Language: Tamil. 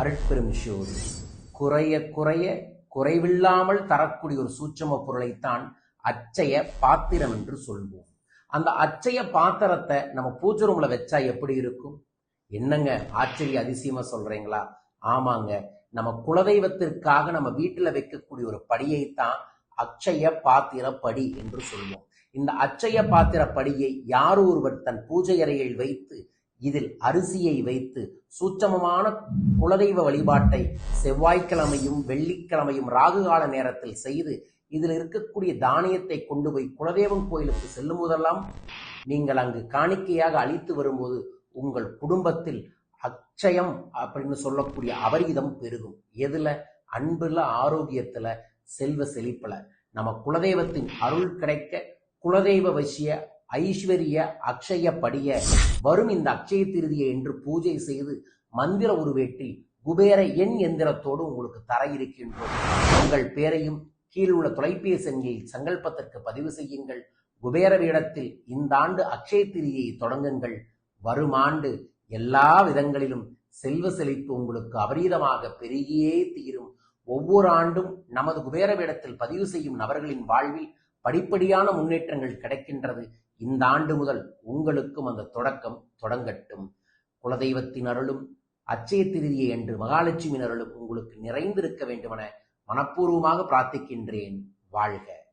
அருட்பெரும் ஷோது குறைய குறைய குறைவில்லாமல் தரக்கூடிய ஒரு சூட்சம பொருளைத்தான் அச்சய பாத்திரம் என்று சொல்வோம். அந்த அச்சய பாத்திரத்தை நம்ம பூஜை ரூம்ல வச்சா எப்படி இருக்கும்? என்னங்க ஆச்சரிய அதிசயமா சொல்றீங்களா? ஆமாங்க நம்ம குலதெய்வத்திற்காக நம்ம வீட்டுல வைக்கக்கூடிய ஒரு படியைத்தான் அச்சய பாத்திர படி என்று சொல்வோம். இந்த அச்சய பாத்திர படியை யார் ஒருவர் தன் பூஜை அறையில் வைத்து இதில் அரிசியை வைத்து சூட்சமமான குலதெய்வ வழிபாட்டை செவ்வாய்க்கிழமையும் வெள்ளிக்கிழமையும் ராகுகால நேரத்தில் செய்து இதில் இருக்கக்கூடிய தானியத்தை கொண்டு போய் குலதெய்வம் கோயிலுக்கு செல்லும் போதெல்லாம் நீங்கள் அங்கு காணிக்கையாக அளித்து வரும்போது உங்கள் குடும்பத்தில் அச்சயம் அப்படின்னு சொல்லக்கூடிய அபரீதம் பெருகும். எதுல? அன்புல ஆரோக்கியத்துல செல்வ செழிப்புல. நம்ம குலதெய்வத்தின் அருள் கிடைக்க குலதெய்வ வசிய ஐஸ்வர்ய அக்ஷய படிய வரும் இந்த அக்ஷய திருதியை என்று பூஜை செய்து மந்திர உருவேற்றி குபேர எண் எந்திரத்தோடு உங்களுக்கு தர இருக்கின்றோம். உங்கள் பேரையும் கீழ் உள்ள தொலைபேசி எண்ணில் சங்கல்பத்திற்கு பதிவு செய்யுங்கள். குபேர வேடத்தில் இந்த ஆண்டு அக்ஷய திரியை தொடங்குங்கள். வரும் ஆண்டு எல்லா விதங்களிலும் செல்வ செழிப்பு உங்களுக்கு அபரீதமாக பெருகியே தீரும். ஒவ்வொரு ஆண்டும் நமது குபேர வேடத்தில் பதிவு செய்யும் நபர்களின் வாழ்வில் படிப்படியான முன்னேற்றங்கள் கிடைக்கின்றது. இந்த ஆண்டு முதல் உங்களுக்கும் அந்த தொடக்கம் தொடங்கட்டும். குலதெய்வத்தின் அருளும் அச்சய திருதியை என்று மகாலட்சுமி அருளும் உங்களுக்கு நிறைந்திருக்க வேண்டுமென மனப்பூர்வமாக பிரார்த்திக்கின்றேன். வாழ்க.